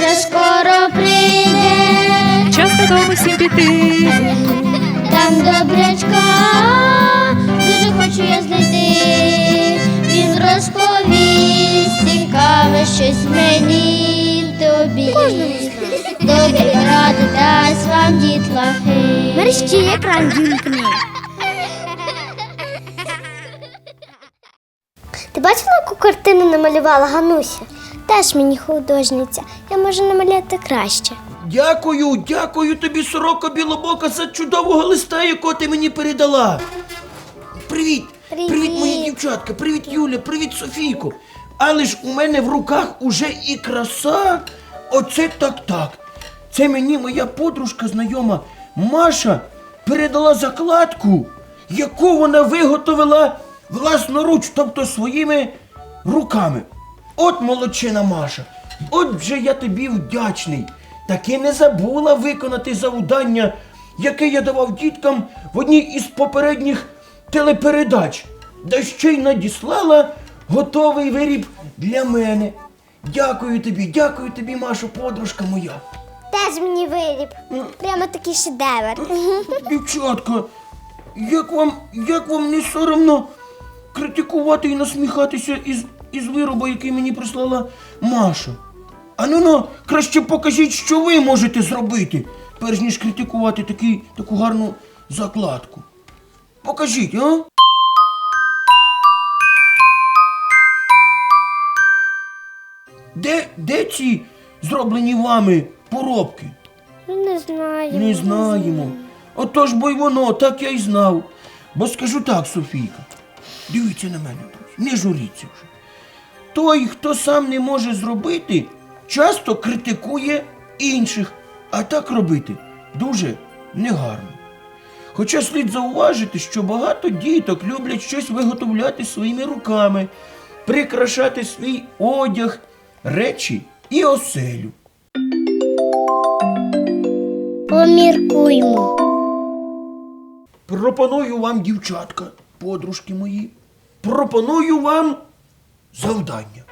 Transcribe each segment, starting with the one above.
вже скоро прийде, Час додому всім піти. там добрячка, дуже хочу я знайти. Він розповість цікаве щось мені тобі. Добрі ради дасть вам дітлахи. Мерщі екран вімкни. Ти бачила, яку картину намалювала Гануся? Теж мені художниця. Я можу намалювати краще. Дякую, дякую тобі, сорока білобока, за чудового листа, якого ти мені передала. Привіт! Привіт. мої дівчатка, привіт, Юля, привіт, Софійко. Але ж у мене в руках уже і краса. Оце так так. Це мені моя подружка знайома Маша передала закладку, яку вона виготовила власноруч, тобто своїми руками. От молодчина Маша. От вже я тобі вдячний. Таки не забула виконати завдання, яке я давав діткам в одній із попередніх телепередач, да ще й надіслала готовий виріб для мене. Дякую тобі, дякую тобі, Машо, подружка моя. Теж мені виріб. Прямо такий шедевр. Дівчатка, як вам, як вам не соромно критикувати і насміхатися із, із виробу, який мені прислала Маша? А ну ну, краще покажіть, що ви можете зробити, перш ніж критикувати такий, таку гарну закладку. Покажіть, а? Де, де ці зроблені вами поробки? Не знаю. Не знаємо. Отож бо й воно, так я й знав. Бо скажу так, Софійка, дивіться на мене, не журіться вже. Той, хто сам не може зробити, часто критикує інших, а так робити дуже негарно. Хоча слід зауважити, що багато діток люблять щось виготовляти своїми руками, прикрашати свій одяг, речі і оселю. Поміркуймо. Пропоную вам, дівчатка, подружки мої, пропоную вам завдання.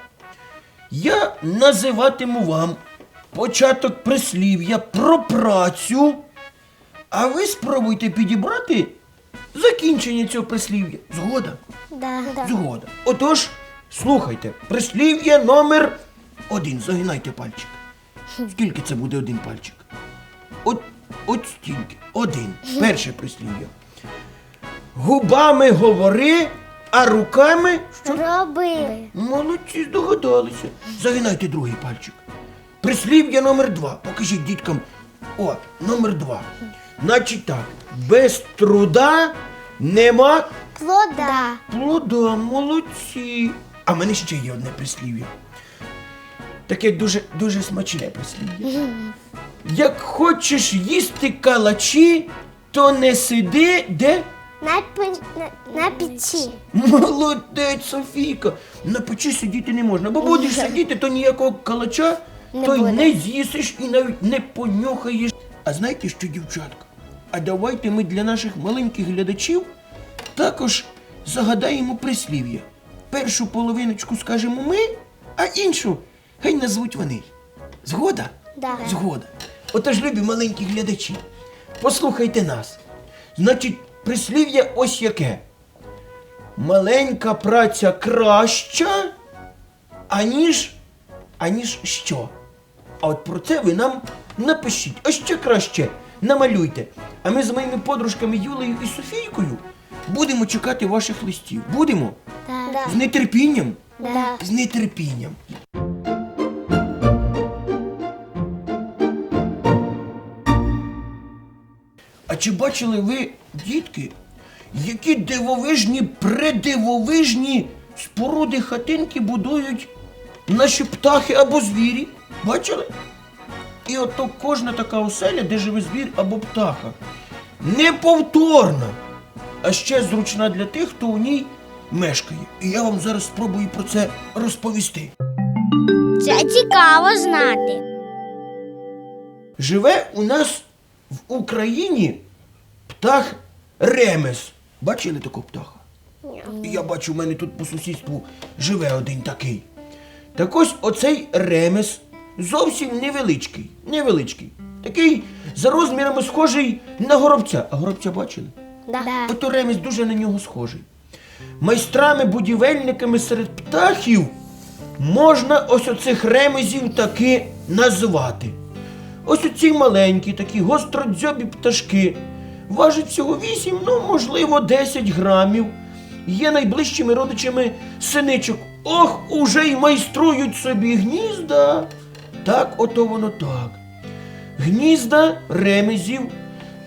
Я називатиму вам початок прислів'я про працю, а ви спробуйте підібрати закінчення цього прислів'я. Згода? Да. Згода. Отож, слухайте, прислів'я номер один. Загинайте пальчик. Скільки це буде один пальчик? От, от стільки. Один. Перше прислів'я. Губами говори, а руками. Що? Роби. Молодці, здогадалися. Загинайте другий пальчик. Прислів'я номер два. Покажіть діткам. О, номер два. Значить так, без труда нема Плода. Плода, молодці. А в мене ще є одне прислів'я. Таке дуже, дуже смачне прислів'я. Як хочеш їсти калачі, то не сиди де. На, пен- на, на печі. Молодець, Софійка. На печі сидіти не можна, бо будеш сидіти, то ніякого калача, Не то й буде. не з'їсиш і навіть не понюхаєш. А знаєте що, дівчатка? А давайте ми для наших маленьких глядачів також загадаємо прислів'я. Першу половиночку скажемо ми, а іншу хай назвуть вони. Згода? Да. Згода. Отож, любі маленькі глядачі, послухайте нас. Значить, прислів'я ось яке. Маленька праця краща, аніж, аніж що? А от про це ви нам напишіть. А ще краще намалюйте. А ми з моїми подружками Юлею і Софійкою будемо чекати ваших листів. Будемо? Да. З нетерпінням? Да. З нетерпінням. Чи бачили ви, дітки, які дивовижні, предивовижні споруди хатинки будують наші птахи або звірі? Бачили? І ото кожна така оселя, де живе звір або птаха. Неповторна, а ще зручна для тих, хто у ній мешкає. І я вам зараз спробую про це розповісти. Це цікаво знати. Живе у нас в Україні птах ремес. Бачили такого птаха? Я бачу, в мене тут по сусідству живе один такий. Так ось оцей ремес зовсім невеличкий. Невеличкий. Такий за розмірами схожий на горобця. А горобця бачили? Да. Ото ремес дуже на нього схожий. Майстрами-будівельниками серед птахів можна ось оцих ремезів таки назвати. Ось оці маленькі, такі гостродзьобі пташки. Важать всього 8, ну, можливо, 10 грамів. Є найближчими родичами синичок. Ох, уже й майструють собі гнізда. Так, ото воно так. Гнізда ремезів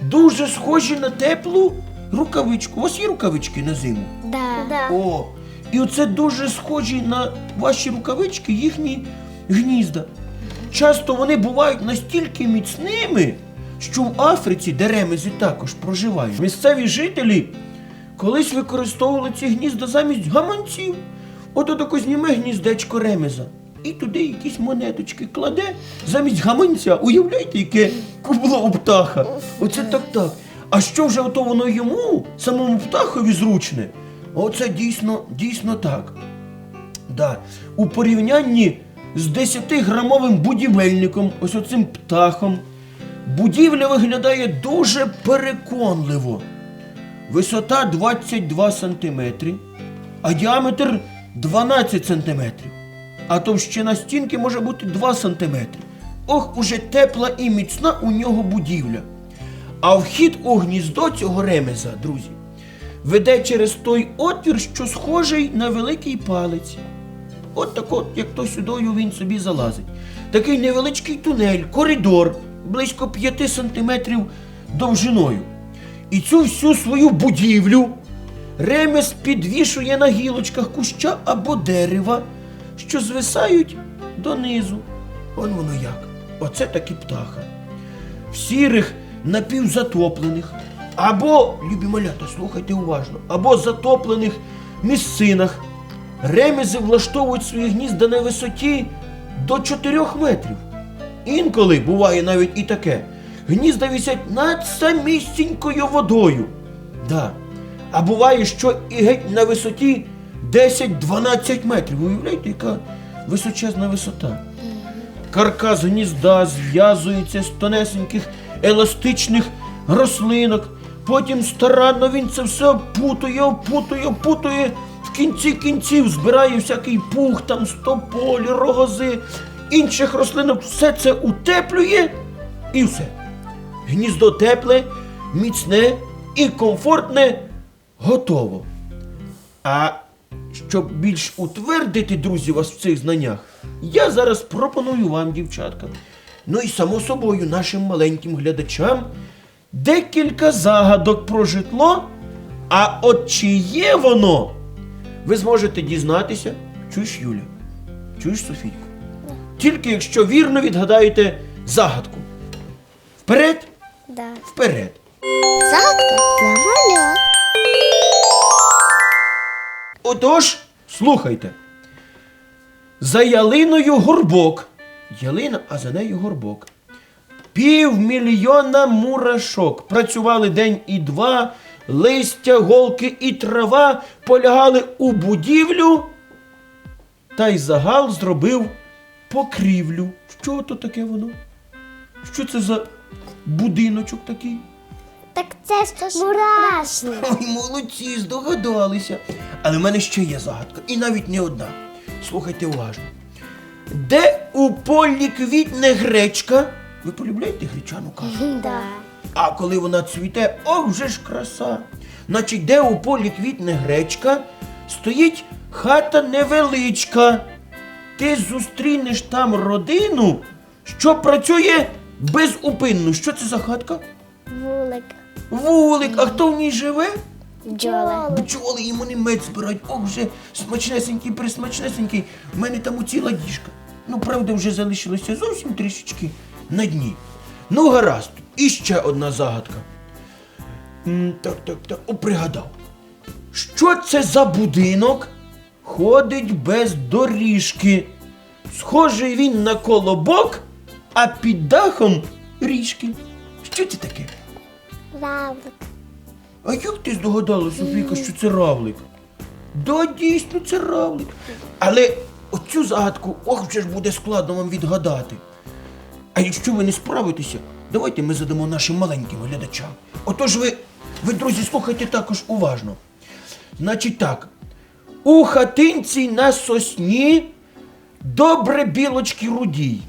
дуже схожі на теплу рукавичку. У вас є рукавички на зиму? Да. О, і оце дуже схожі на ваші рукавички, їхні гнізда. Часто вони бувають настільки міцними, що в Африці, де ремези також проживають, місцеві жителі колись використовували ці гнізда замість гаманців. Ото тако зніме гніздечко ремеза. І туди якісь монеточки кладе замість гаманця. Уявляєте, яке кубло у птаха. Оце так так. А що вже ото воно йому, самому птахові зручне? Оце дійсно, дійсно так. Да. У порівнянні з 10-грамовим будівельником, ось оцим птахом, будівля виглядає дуже переконливо. Висота 22 сантиметри, а діаметр 12 сантиметрів. А товщина стінки може бути 2 сантиметри. Ох, уже тепла і міцна у нього будівля. А вхід у гніздо цього ремеза, друзі, веде через той отвір, що схожий на великий палець. От так от, як то сюдою він собі залазить. Такий невеличкий тунель, коридор, близько 5 сантиметрів довжиною. І цю всю свою будівлю ремес підвішує на гілочках куща або дерева, що звисають донизу. Он воно як. Оце такі птаха. В сірих напівзатоплених, або, любі малята, слухайте уважно, або затоплених місцинах. Ремези влаштовують свої гнізда на висоті до 4 метрів. Інколи буває навіть і таке. Гнізда висять над самісінькою водою. Да. А буває, що і геть на висоті 10-12 метрів. Уявляєте, яка височезна висота. Каркас гнізда зв'язується з тонесеньких еластичних рослинок. Потім старанно він це все опутує, опутує, опутує. В кінці кінців збирає всякий пух, там стополі, рогози, інших рослинок. Все це утеплює і все. Гніздо тепле, міцне і комфортне готово. А щоб більш утвердити, друзі, вас в цих знаннях, я зараз пропоную вам, дівчатка, ну і само собою нашим маленьким глядачам декілька загадок про житло. А от чи є воно, ви зможете дізнатися, чуєш, Юля? Чуєш, Софійко? Тільки якщо вірно відгадаєте загадку. Вперед, Да. вперед. Загадка для малят. Отож, слухайте. За ялиною горбок. Ялина, а за нею горбок. Півмільйона мурашок. Працювали день і два, листя, голки і трава полягали у будівлю, та й загал зробив покрівлю. Що то таке воно? Що це за будиночок такий? Так це ж мурашник. Ой, молодці, здогадалися. Але в мене ще є загадка, і навіть не одна. Слухайте уважно. Де у полі квітне гречка? Ви полюбляєте гречану кашу? Да. А коли вона цвіте, о, вже ж краса. Значить, де у полі квітне гречка, стоїть хата невеличка. Ти зустрінеш там родину, що працює безупинно. Що це за хатка? Вулик. Вулик, а хто в ній живе? Бджоли. Бджоли йому не мед збирають. Ох, вже смачнесенький, присмачнесенький. У мене там оціла діжка. Ну, правда, вже залишилося зовсім трішечки на дні. Ну, гаразд, і ще одна загадка. М, Так, так, так, о, пригадав. Що це за будинок? Ходить без доріжки. Схожий він на колобок, а під дахом ріжки. Що це таке? Равлик. А як ти здогадалася, Софійка, що це равлик? Да, дійсно, це равлик. Але оцю загадку, ох, вже ж буде складно вам відгадати. А якщо ви не справитеся, давайте ми задамо нашим маленьким глядачам. Отож ви, ви, друзі, слухайте також уважно. Значить так, у хатинці на сосні добре білочки рудій.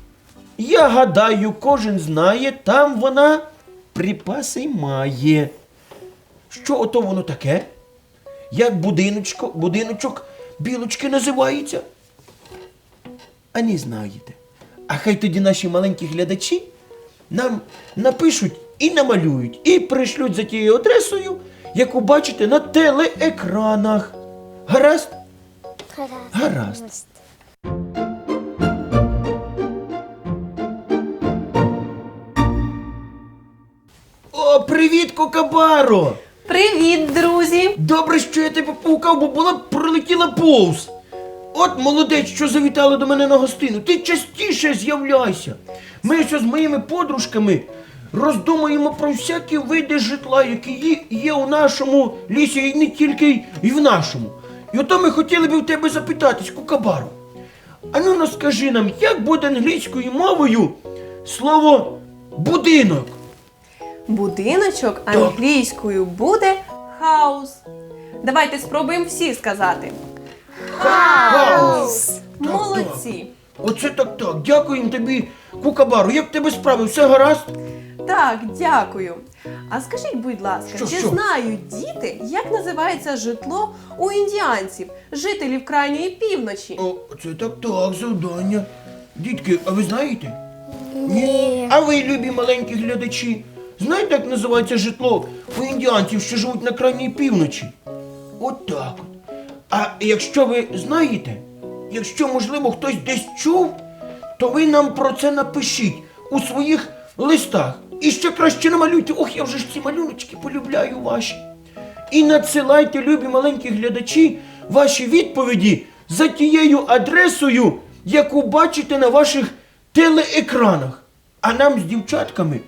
Я гадаю, кожен знає, там вона припаси має. Що ото воно таке? Як будиночко, будиночок білочки називається? А не знаєте. А хай тоді наші маленькі глядачі нам напишуть і намалюють, і пришлють за тією адресою, яку бачите на телеекранах. Гаразд? Гаразд. О, привіт, Кокабаро! Привіт, друзі! Добре, що я тебе паукав, бо була б пролетіла повз. От молодець, що завітали до мене на гостину. Ти частіше з'являйся. Ми що з моїми подружками роздумуємо про всякі види житла, які є, є у нашому лісі, і не тільки і в нашому. І ото ми хотіли би в тебе запитатись, Кукабару. А ну ну скажи нам, як буде англійською мовою слово будинок? Будиночок англійською буде хаус. Давайте спробуємо всі сказати. Хаус. Молодці! Оце так так. Дякуємо тобі, Кукабару. Як в тебе справи? Все гаразд? Так, дякую. А скажіть, будь ласка, Що, чи що? знають діти, як називається житло у індіанців, жителів крайньої півночі? О, це так так, завдання. Дітки, а ви знаєте? Ні. А ви, любі маленькі глядачі, знаєте, як називається житло у індіанців, що живуть на крайній півночі? От так от. А якщо ви знаєте, якщо, можливо, хтось десь чув, то ви нам про це напишіть у своїх листах. І ще краще намалюйте. Ох, я вже ж ці малюночки полюбляю ваші. І надсилайте, любі маленькі глядачі, ваші відповіді за тією адресою, яку бачите на ваших телеекранах. А нам з дівчатками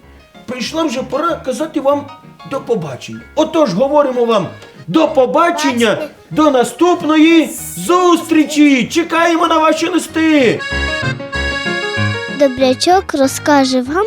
прийшла вже пора казати вам до побачення. Отож, говоримо вам до побачення, до наступної зустрічі! Чекаємо на ваші листи! Добрячок розкаже вам